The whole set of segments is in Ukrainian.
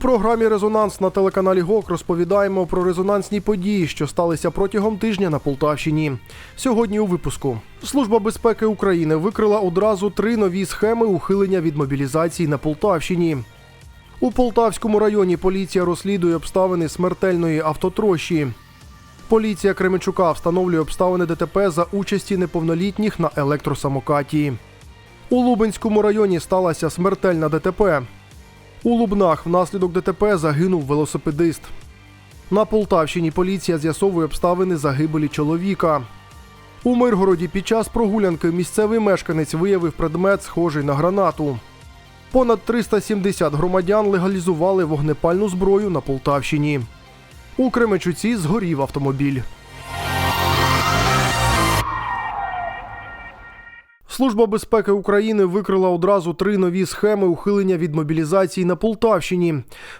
програмі Резонанс на телеканалі ГОК розповідаємо про резонансні події, що сталися протягом тижня на Полтавщині. Сьогодні у випуску Служба безпеки України викрила одразу три нові схеми ухилення від мобілізації на Полтавщині. У Полтавському районі поліція розслідує обставини смертельної автотрощі. Поліція Кременчука встановлює обставини ДТП за участі неповнолітніх на електросамокаті. У Лубенському районі сталася смертельна ДТП. У Лубнах внаслідок ДТП загинув велосипедист. На Полтавщині поліція з'ясовує обставини загибелі чоловіка. У Миргороді під час прогулянки місцевий мешканець виявив предмет, схожий на гранату. Понад 370 громадян легалізували вогнепальну зброю на Полтавщині. У Кременчуці згорів автомобіль. Служба безпеки України викрила одразу три нові схеми ухилення від мобілізації на Полтавщині.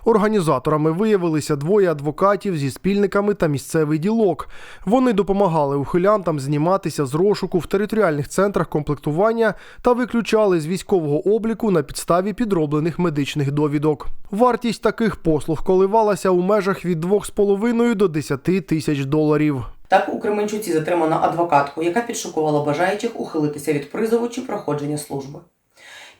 Організаторами виявилися двоє адвокатів зі спільниками та місцевий ділок. Вони допомагали ухилянтам зніматися з розшуку в територіальних центрах комплектування та виключали з військового обліку на підставі підроблених медичних довідок. Вартість таких послуг коливалася у межах від 2,5 до 10 тисяч доларів. Так у Кременчуці затримано адвокатку, яка підшукувала бажаючих ухилитися від призову чи проходження служби.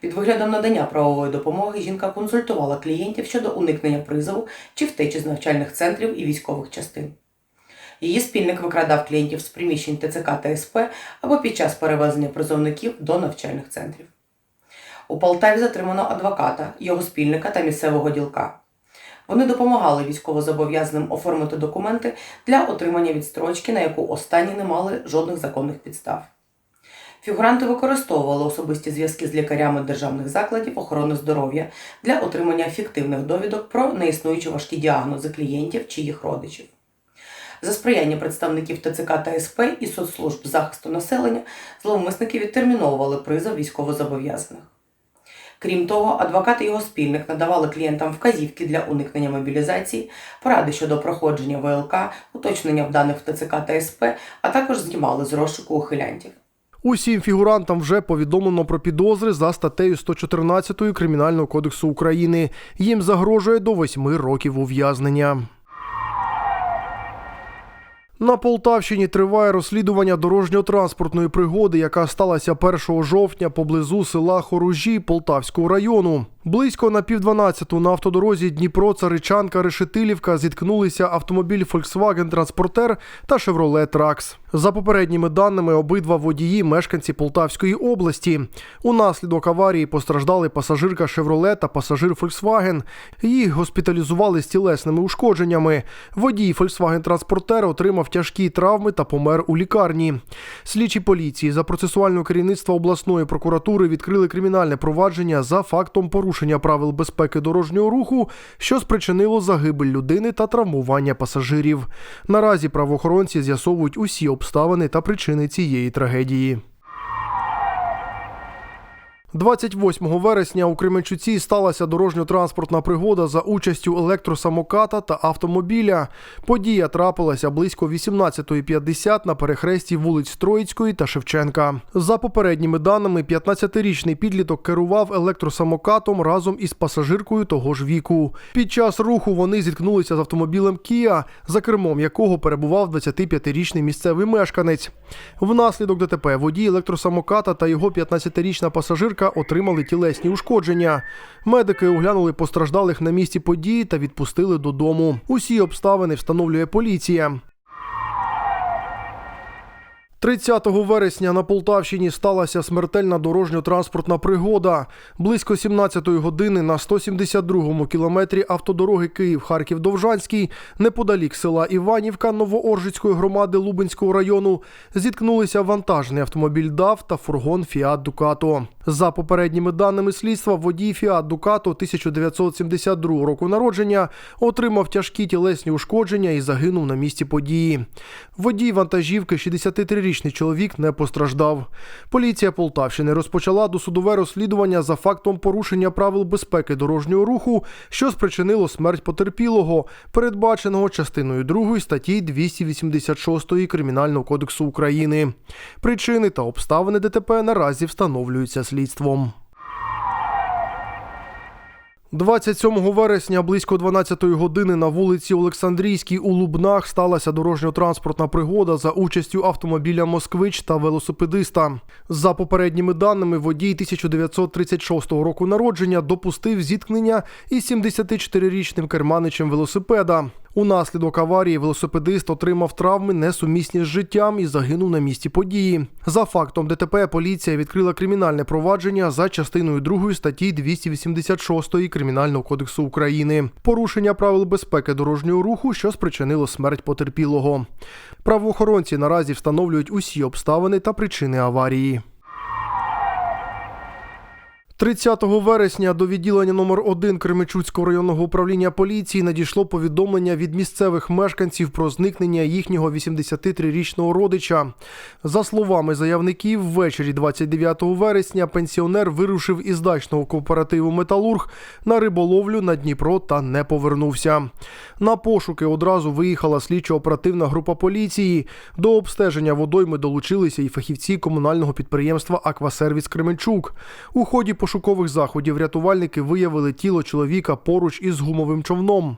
Під виглядом надання правової допомоги жінка консультувала клієнтів щодо уникнення призову чи втечі з навчальних центрів і військових частин. Її спільник викрадав клієнтів з приміщень ТЦК та СП або під час перевезення призовників до навчальних центрів. У Полтаві затримано адвоката, його спільника та місцевого ділка. Вони допомагали військовозобов'язаним оформити документи для отримання відстрочки, на яку останні не мали жодних законних підстав. Фігуранти використовували особисті зв'язки з лікарями державних закладів охорони здоров'я для отримання фіктивних довідок про неіснуючі важкі діагнози клієнтів чи їх родичів. За сприяння представників ТЦК та СП і соцслужб захисту населення зловмисники відтерміновували призов військовозобов'язаних. Крім того, адвокат і його спільник надавали клієнтам вказівки для уникнення мобілізації, поради щодо проходження ВЛК, уточнення в даних в ТЦК та СП, а також знімали з розшуку ухилянтів. Усім фігурантам вже повідомлено про підозри за статтею 114 Кримінального кодексу України. Їм загрожує до 8 років ув'язнення. На Полтавщині триває розслідування дорожньо-транспортної пригоди, яка сталася 1 жовтня поблизу села Хоружі Полтавського району. Близько на півдванадцяту на автодорозі Дніпро Царичанка Решетилівка зіткнулися автомобіль Volkswagen Транспортер та Chevrolet Trax. За попередніми даними, обидва водії мешканці Полтавської області. Унаслідок аварії постраждали пасажирка Chevrolet та пасажир Volkswagen. Їх госпіталізували з тілесними ушкодженнями. Водій Volkswagen Транспортер отримав тяжкі травми та помер у лікарні. Слідчі поліції за процесуального керівництва обласної прокуратури відкрили кримінальне провадження за фактом порушення правил безпеки дорожнього руху, що спричинило загибель людини та травмування пасажирів. Наразі правоохоронці з'ясовують усі обставини та причини цієї трагедії. 28 вересня у Кременчуці сталася дорожньо-транспортна пригода за участю електросамоката та автомобіля. Подія трапилася близько 18.50 на перехресті вулиць Троїцької та Шевченка. За попередніми даними, 15-річний підліток керував електросамокатом разом із пасажиркою того ж віку. Під час руху вони зіткнулися з автомобілем Kia, за кермом якого перебував 25-річний місцевий мешканець. Внаслідок ДТП водій електросамоката та його 15-річна пасажирка отримали тілесні ушкодження. Медики оглянули постраждалих на місці події та відпустили додому. Усі обставини встановлює поліція. 30 вересня на Полтавщині сталася смертельна дорожньо-транспортна пригода. Близько 17-ї години на 172-му кілометрі автодороги Київ-Харків-Довжанський, неподалік села Іванівка Новооржицької громади Лубенського району, зіткнулися вантажний автомобіль ДАВ та фургон Фіат Дукато. За попередніми даними слідства, водій Фіат Дукато 1972 року народження отримав тяжкі тілесні ушкодження і загинув на місці події. Водій вантажівки 63-річний чоловік не постраждав. Поліція Полтавщини розпочала досудове розслідування за фактом порушення правил безпеки дорожнього руху, що спричинило смерть потерпілого, передбаченого частиною 2 статті 286 Кримінального кодексу України. Причини та обставини ДТП наразі встановлюються слідством. 27 вересня близько 12-ї години на вулиці Олександрійській у Лубнах сталася дорожньо-транспортна пригода за участю автомобіля Москвич та велосипедиста. За попередніми даними, водій 1936 року народження допустив зіткнення із 74-річним керманичем велосипеда. Унаслідок аварії велосипедист отримав травми несумісні з життям і загинув на місці події. За фактом ДТП поліція відкрила кримінальне провадження за частиною 2 статті 286 Кримінального кодексу України. Порушення правил безпеки дорожнього руху, що спричинило смерть потерпілого. Правоохоронці наразі встановлюють усі обставини та причини аварії. 30 вересня до відділення номер 1 Кременчуцького районного управління поліції надійшло повідомлення від місцевих мешканців про зникнення їхнього 83-річного родича. За словами заявників, ввечері 29 вересня пенсіонер вирушив із дачного кооперативу Металург на риболовлю на Дніпро та не повернувся. На пошуки одразу виїхала слідчо-оперативна група поліції. До обстеження водойми долучилися і фахівці комунального підприємства Аквасервіс Кременчук. У ході пошукових заходів рятувальники виявили тіло чоловіка поруч із гумовим човном.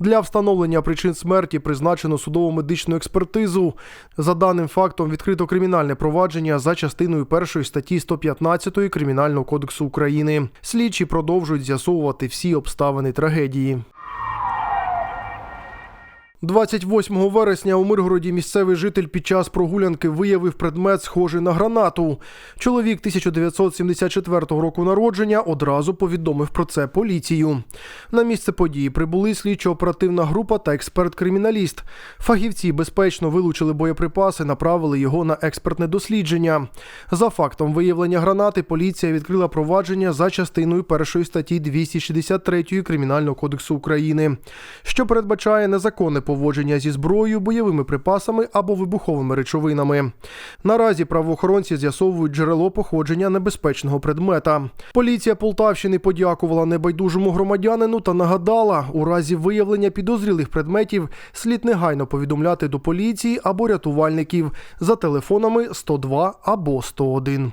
Для встановлення причин смерті призначено судово-медичну експертизу. За даним фактом відкрито кримінальне провадження за частиною першої статті 115 Кримінального кодексу України. Слідчі продовжують з'ясовувати всі обставини трагедії. 28 вересня у Миргороді місцевий житель під час прогулянки виявив предмет, схожий на гранату. Чоловік 1974 року народження одразу повідомив про це поліцію. На місце події прибули слідчо-оперативна група та експерт-криміналіст. Фахівці безпечно вилучили боєприпаси, направили його на експертне дослідження. За фактом виявлення гранати поліція відкрила провадження за частиною першої статті 263 Кримінального кодексу України, що передбачає незаконне поводження зі зброєю, бойовими припасами або вибуховими речовинами. Наразі правоохоронці з'ясовують джерело походження небезпечного предмета. Поліція Полтавщини подякувала небайдужому громадянину та нагадала, у разі виявлення підозрілих предметів слід негайно повідомляти до поліції або рятувальників за телефонами 102 або 101.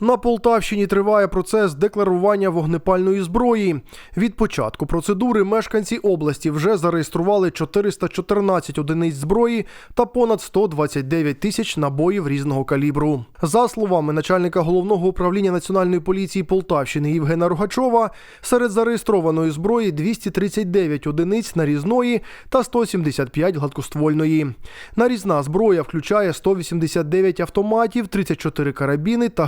На Полтавщині триває процес декларування вогнепальної зброї. Від початку процедури мешканці області вже зареєстрували 414 одиниць зброї та понад 129 тисяч набоїв різного калібру. За словами начальника головного управління національної поліції Полтавщини Євгена Рогачова, серед зареєстрованої зброї 239 одиниць нарізної та 175 гладкоствольної. Нарізна зброя включає 189 автоматів, 34 карабіни та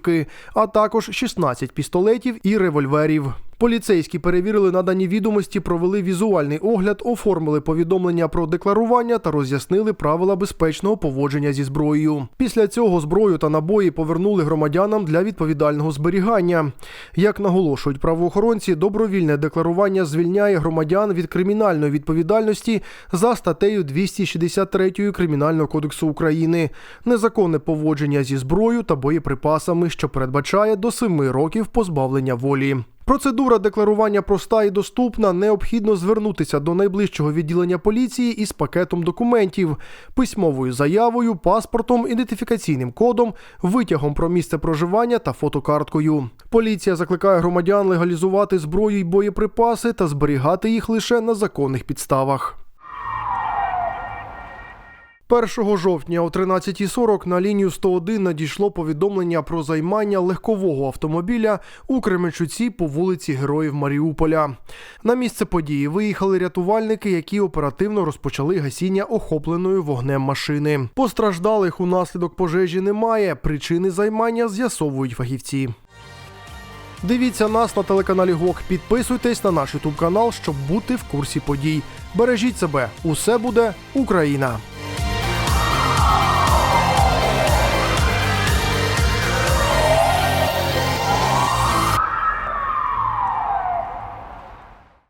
гвинтівки, а також 16 пістолетів і револьверів. Поліцейські перевірили надані відомості, провели візуальний огляд, оформили повідомлення про декларування та роз'яснили правила безпечного поводження зі зброєю. Після цього зброю та набої повернули громадянам для відповідального зберігання. Як наголошують правоохоронці, добровільне декларування звільняє громадян від кримінальної відповідальності за статтею 263 Кримінального кодексу України, незаконне поводження зі зброєю та боєприпасами, що передбачає до 7 років позбавлення волі. Процедура декларування проста і доступна. Необхідно звернутися до найближчого відділення поліції із пакетом документів, письмовою заявою, паспортом, ідентифікаційним кодом, витягом про місце проживання та фотокарткою. Поліція закликає громадян легалізувати зброю й боєприпаси та зберігати їх лише на законних підставах. 1 жовтня о 13.40 на лінію 101 надійшло повідомлення про займання легкового автомобіля у Кременчуці по вулиці Героїв Маріуполя. На місце події виїхали рятувальники, які оперативно розпочали гасіння охопленої вогнем машини. Постраждалих унаслідок пожежі немає. Причини займання з'ясовують фахівці. Дивіться нас на телеканалі ГОК. Підписуйтесь на наш ютуб канал, щоб бути в курсі подій. Бережіть себе, усе буде Україна!